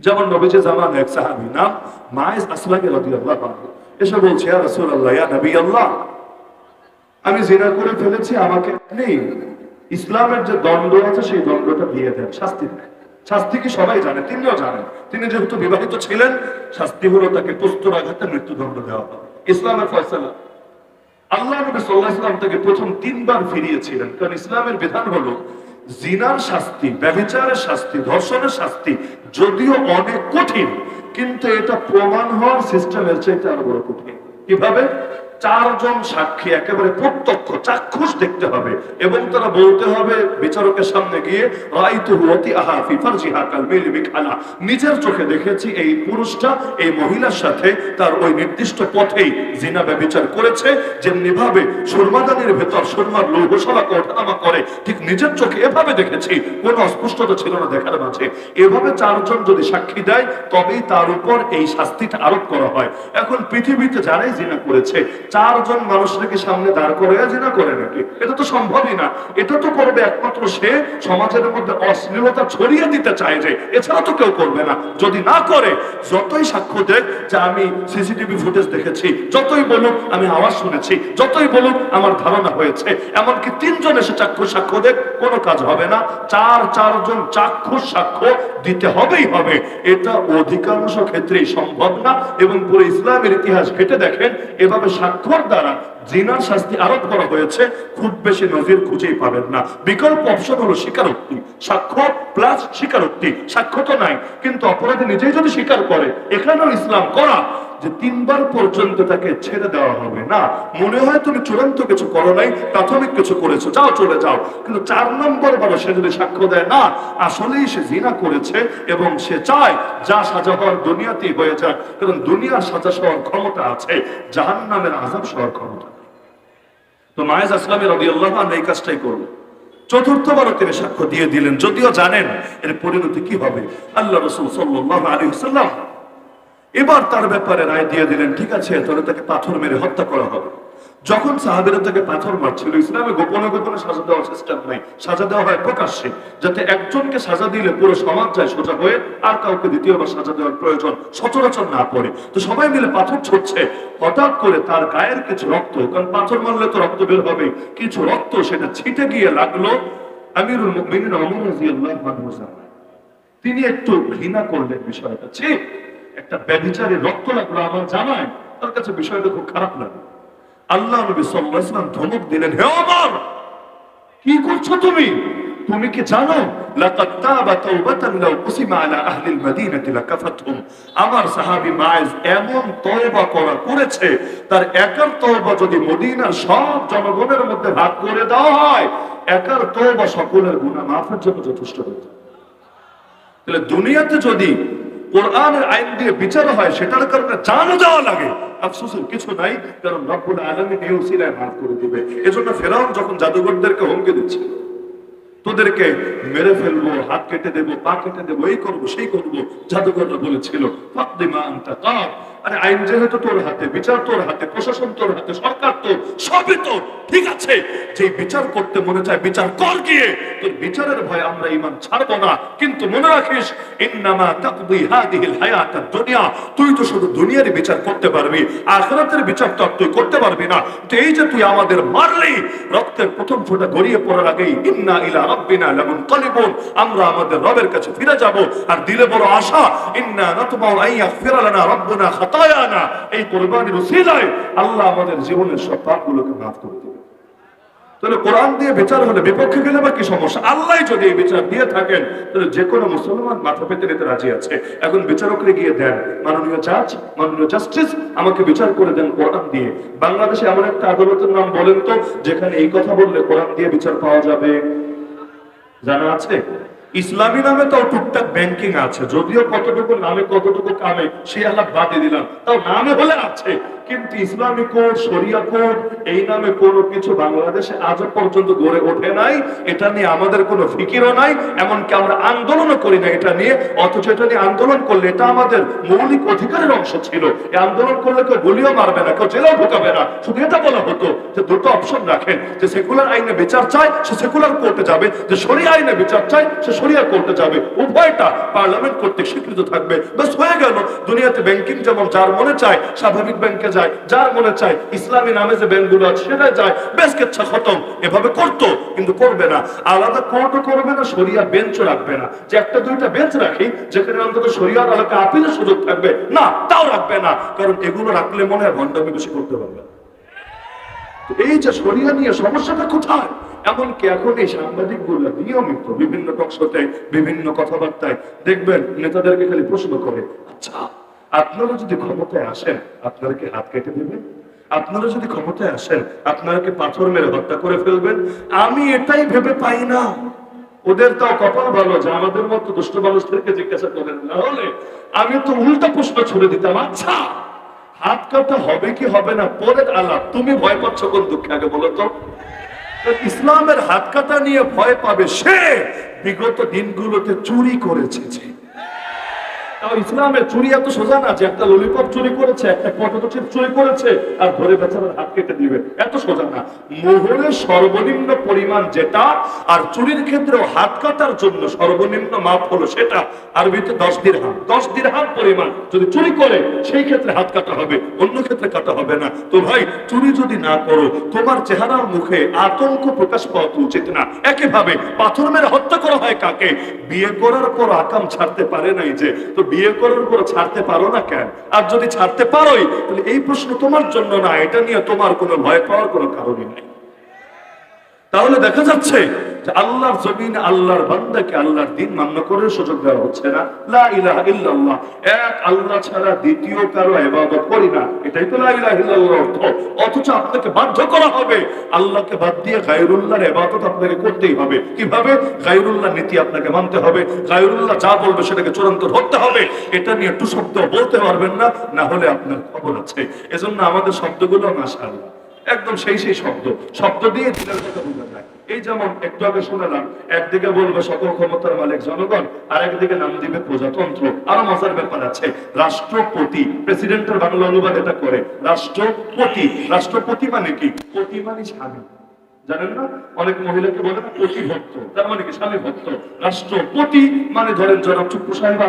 যেমন নবীজি জামান এক সাহাবী নাম মায়েজ আসলামী রাদিয়াল্লাহু আনহু। এসে বলছে রাসূলুল্লাহ, ইয়া নবী আল্লাহ আমি জিনা করে ফেলেছি, আমাকে আপনি ইসলামের যে দণ্ড আছে, সেই দণ্ডটা দিয়ে দেন, শাস্তি দেন। শাস্তি কি সবাই জানে? তিনিও জানেন। তিনি যেহেতু বিবাহিত ছিলেন, শাস্তি হলো তাকে পুস্তর আঘাতে মৃত্যুদণ্ড দেওয়া হবে। ইসলামের ফয়সালা। আল্লাহ নবী সাল্লাল্লাহু আলাইহি ওয়াসাল্লাম তাকে প্রথম তিনবার ফিরিয়েছিলেন। কারণ ইসলামের বিধান হলো জিনার শাস্তি, ব্যভিচারের শাস্তি, ধর্ষণের শাস্তি যদিও অনেক কঠিন, কিন্তু এটা প্রমাণ হওয়ার সিস্টেমের চাইতে আরও বড় কঠিন। কীভাবে? চারজন সাক্ষী, একেবারে প্রত্যক্ষ, চাক্ষুষ দেখতে হবে। এবং তারা বলতে হবে, বিচারকের সামনে গিয়ে নিজের চোখে দেখেছি এই পুরুষটা, এই মহিলার সাথে তার ওই নির্দিষ্ট পথেই জিনা ব্যভিচার করেছে। যেমনি ভাবে সুরমাদানির ভেতর সুরমার লৌহসভাকে ওঠানামা করে, ঠিক নিজের চোখে এভাবে দেখেছি, কোনো অস্পষ্টতা ছিল না দেখার মাঝে। এভাবে চারজন যদি সাক্ষী দেয়, তবেই তার উপর এই শাস্তিটা আরোপ করা হয়। এখন পৃথিবীতে যারাই জিনা করেছে চারজন মানুষ নাকি সামনে দাঁড় করে জিনা করে নাকি? এটা তো সম্ভবই না। এটা তো করবে একমাত্র সে সমাজের মধ্যে অশ্লীলতা ছড়িয়ে দিতে চায় যে, এছাড়া তো কেউ করবে না। যদি না করে, যতই সাক্ষ্য দেখ যে আমি সিসিটিভি ফুটেজ দেখেছি, যতই বলুক আমি আওয়াজ শুনেছি, যতই বলুক আমার ধারণা হয়েছে, এমনকি তিনজন এসে চাক্ষুষ সাক্ষ্য দেখ, কোনো কাজ হবে না। চার চারজন চাক্ষুষ সাক্ষ্য দিতে হবেই হবে। এটা অধিকাংশ ক্ষেত্রেই সম্ভব না। এবং পুরো ইসলামের ইতিহাস ঘেটে দেখেন, এভাবে স্বাক্ষর দ্বারা জিনার শাস্তি আরোপ করা হয়েছে, খুব বেশি নজির খুঁজেই পাবেন না। বিকল্প অপশন হলো স্বীকারোক্তি। সাক্ষ্য প্লাস স্বীকারোক্তি। সাক্ষ্য তো নাই, কিন্তু অপরাধী নিজেই যদি স্বীকার করে, এখানেও ইসলাম করা। যে তিনবার পর্যন্ত তাকে ছেড়ে দেওয়া হবে। না, মনে হয় তুমি চূড়ান্ত কিছু করো নাই, প্রাথমিক কিছু করেছ। যাও, চলে যাও। কিন্তু চার নম্বর বারো, সে যদি সাক্ষ্য দেয়, না, আসলেই সে জিনা করেছে এবং সে চায় যা সাজা হওয়ার দুনিয়াতেই হয়ে যাক। কারণ দুনিয়ার সাজা সওয়ার ক্ষমতা আছে জাহান নামের আজাব সওয়ার ক্ষমতা তো মায়েজ আসলামের রবি আল্লাহ এই কাজটাই করল। চতুর্থবারও তিনি সাক্ষ্য দিয়ে দিলেন, যদিও জানেন এর পরিণতি কি হবে। আল্লাহ রসুল সাল্লাহ আলী সাল্লাম এবার তার ব্যাপারে রায় দিয়ে দিলেন, ঠিক আছে তাহলে তাকে পাথর মেরে হত্যা করা হবে। যখন সাহাবিরা তাকে পাথর মারছিল, ইসলামে গোপনে গোপনে সাজা দেওয়ার সিস্টেম নাই। সাজা দেওয়া হয় প্রকাশ্যে, যাতে একজনকে সাজা দিলে পুরো সমাজ যায় সোজা হয়ে, আর কাউকে দ্বিতীয়বার সাজা দেওয়ার প্রয়োজন সচরাচর না পড়ে। তো সবাই মিলে পাথর ছুটছে। হঠাৎ করে তার গায়ের কিছু রক্ত, কারণ পাথর মারলে তো রক্ত বের হবে কিছু রক্ত সেটা ছিটে গিয়ে লাগল আমিরুল মুমিনিন ওমর রাদিয়াল্লাহু আনহু তিনি একটু ঘৃণা করলেন বিষয়টা। ছি একটা ব্যভিচারী রক্ত লাগল আমার জামায় তার কাছে বিষয়টা খুব খারাপ লাগে। আল্লাহ নবী ওয়াসাল্লাম ধমক দিলেন, হে ওমর কি করছ তুমি? তুমি কি জানো? আমার সাহাবী এমন তওবা করা করেছে, তার একার তওবা যদি মদিনার সব জনগণের মধ্যে ভাগ করে দেওয়া হয়, একার তওবা সকলের গুনাহ মাফের জন্য যথেষ্ট তাহলে দুনিয়াতে যদি কোরআনের আইন দিয়ে বিচার হয়, সেটার কারণে চানও যাওয়া লাগে। আফসোসের কিছু নাই, কারণ রব্বুল আলমী করে দিবে। এজন্য ফেরাউন যখন জাদুঘরদেরকে হুমকি দিচ্ছে, তোদেরকে মেরে ফেলব, হাত কেটে দেবো, পা কেটে দেবো, এই করব, সেই করব, জাদুঘররা বলেছিল আনতা কাব। আরে আইন যেহেতু তোর হাতে, বিচার তোর হাতে, প্রশাসন তোর হাতে, সরকার তোর, সবই তোর, ঠিক আছে? যে বিচার করতে মনে চায় বিচার কর গিয়ে। তোর বিচারের ভয় আমরা ইমান ছাড়বো না। কিন্তু মনে রাখিস, ইন্নামা তাকদি হাদিহিল হায়াতাদ দুনিয়া। তুই তো শুধু দুনিয়ারই বিচার করতে পারবি, আখিরাতের বিচার তো তুই করতে পারবি না। তো এই যে তুই আমাদের মারলি, রক্তের প্রথম ফোঁটা গড়িয়ে পড়ার আগেই ইন্না ইলা রাব্বিনা লামুনকালিবুন। আমরা আমাদের রবের কাছে ফিরে যাব। আর দিলে বড় আশা, ইন্না নাতমাউ আন ইয়াগফিরা লানা রাব্বুনা এই কুরবানির আল্লাহ আমাদের জীবনের সব পাপগুলোকে মাফ করে দেবে তাহলে কোরআন দিয়ে বিচার হলে বিপক্ষে গেলে বা কি সমস্যা? আল্লাহ যদি এই বিচার দিয়ে থাকেন, তাহলে যে কোনো মুসলমান মাথা পেতে নিতে রাজি আছে। এখন বিচারকরে গিয়ে দেন, মাননীয় জাজ, মাননীয় জাস্টিস, আমাকে বিচার করে দেন কোরআন দিয়ে। বাংলাদেশে এমন একটা আদালতের নাম বলেন তো, যেখানে এই কথা বললে কোরআন দিয়ে বিচার পাওয়া যাবে। জানা আছে? ইসলামী নামে তাও টুকটাক ব্যাংকিং আছে। যদিও কতটুকু নামে, কতটুকু কামে সে আল্লাহ বাদে দিলাম। তাও নামে হলে আছে। কিন্তু ইসলামী কোড, শরিয়া কোড, এই নামে কোনো কিছু বাংলাদেশে আজও পর্যন্ত গড়ে ওঠে নাই। এটা নিয়ে আমাদের কোনো ফিকিরও নাই, এমনকি আমরা আন্দোলনও করি না এটা নিয়ে, অথচ এটা নিয়ে আন্দোলন করলে এটা আমাদের মৌলিক অধিকারের অংশ ছিল। এই আন্দোলন করলে কেউ গুলিও মারবে না, কেউ জেলেও ঢুকাবে না। শুধু এটা বলা হতো যে দুটো অপশন রাখেন, যে সেকুলার আইনে বিচার চায়, সে সেকুলার কোর্টে যাবে, যে সরিয়া আইনে বিচার চায়, সে সরিয়া কোর্টে যাবে। উভয়টা পার্লামেন্ট কর্তৃক স্বীকৃত থাকবে। বেশ হয়ে গেল। দুনিয়াতে ব্যাংকিং যেমন যার মনে চায়, স্বাভাবিক ব্যাংকে যায়, যার মনে চায় ইসলামী নামে যে ব্যাংকগুলো আছে সেটা যায়। বেশ খতম, এভাবে করতো, কিন্তু করবে না। আলাদা করবে না সরিয়া বেঞ্চও রাখবে না। যে একটা দুইটা বেঞ্চ রাখি, যেখানে অন্তত সরিয়ার আপিলের সুযোগ থাকবে, না, তাও রাখবে না। কারণ এগুলো রাখলে মনে হয় ভণ্ডামি বেশি করতে পারবে। এই যে সরিয়া নিয়ে সমস্যাটা কোথায়? এমনকি এখন এই সাংবাদিকগুলো নিয়মিত বিভিন্ন বিভিন্ন কথাবার্তায় দেখবেন, নেতাদেরকে খালি প্রশ্ন করে আচ্ছা আপনারা যদি ক্ষমতায় আসেন, আপনারা কি হাত কেটে দেবেন? আপনারা যদি ক্ষমতায় আসেন, আপনারা কি পাথর মেরে হত্যা করে ফেলবেন? আমি এটাই ভেবে পাই না। ওদের তাও কপাল ভালো, যে আমাদের মতো দুষ্ট মানুষদেরকে জিজ্ঞাসা করেন, না হলে আমি তো উল্টা প্রশ্ন ছুড়ে দিতাম আচ্ছা হাত কাটা হবে কি হবে না? পরের আলাপ, তুমি ভয় পাচ্ছ কোন দুঃখে আগে বলো তো? ইসলামের হাত কাটা নিয়ে ভয় পাবে সে বিগত দিনগুলোতে চুরি করেছে ইসলামের চুরি এত সোজা না যে একটা ললিপপ চুরি করেছে, একটা পটেটো চিপ চুরি করেছে, আর ধরে বেচারার হাত কেটে দিবে। এত সোজা না। মোহরের সর্বনিম্ন পরিমাণ যেটা, আর চুরির ক্ষেত্রেও হাত কাটার জন্য সর্বনিম্ন মাপ হলো সেটা। আরবিতে দশ দিন হাত দশ দিন হাত পরিমাণ। যদি চুরি করে, সেই ক্ষেত্রে হাত কাটা হবে। অন্য ক্ষেত্রে কাটা হবে না। তো ভাই চুরি যদি না করো, তোমার চেহারার মুখে আতঙ্ক প্রকাশ পাওয়া উচিত না। একইভাবে পাথর মেরে হত্যা করা হয় কাকে? বিয়ে করার পর আকাম ছাড়তে পারে নাই যে। তো বিয়ে করার পর ছাড়তে পারো না কেন? আর যদি ছাড়তে পারোই, তাহলে এই প্রশ্ন তোমার জন্য না, এটা নিয়ে তোমার কোনো ভয় পাওয়ার কোনো কারণই নাই। তাহলে দেখা যাচ্ছে আল্লাহর জমিন আল্লাহর বান্দাকে আল্লাহর দিন মান্য করে সুযোগ দেওয়া হচ্ছে না। লা ইলাহা ইল্লাল্লাহ। এক আল্লাহ ছাড়া দ্বিতীয় কারও ইবাদত করি না। এটাই তো লা ইলাহা ইল্লাল্লাহর অর্থ। অথচ আপনাকে বাধ্য করা হবে। আল্লাহকে বাদ দিয়ে গায়রুল্লাহর ইবাদত আপনাকে করতেই হবে। কীভাবে? গায়রুল্লাহ নীতি আপনাকে মানতে হবে। গায়রুল্লাহ যা বলবে সেটাকে চূড়ান্ত ধরতে হবে। এটা নিয়ে একটু শব্দ বলতে পারবেন না না হলে আপনার খবর আছে। এজন্য আমাদের শব্দগুলো মাশাআল্লাহ। একদম সেই সেই শব্দ। শব্দ দিয়ে দিলের কথা বোঝা এই যেমন একটু আগে শুনলাম, একদিকে বলবে সকল ক্ষমতার মালিক জনগণ আর একদিকে নাম দিবে প্রজাতন্ত্র। আরও মজার ব্যাপার আছে, রাষ্ট্রপতি, প্রেসিডেন্টের বাংলা অনুবাদ এটা করে, রাষ্ট্রপতি রাষ্ট্রপতি মানে কি? পতি মানে স্বামী। জানেন না? অনেক মহিলাকে বলে না পতি ভক্ত তার মানে কি? স্বামী ভক্ত রাষ্ট্রপতি মানে ধরেন জনাব চুপ্পু সাহেব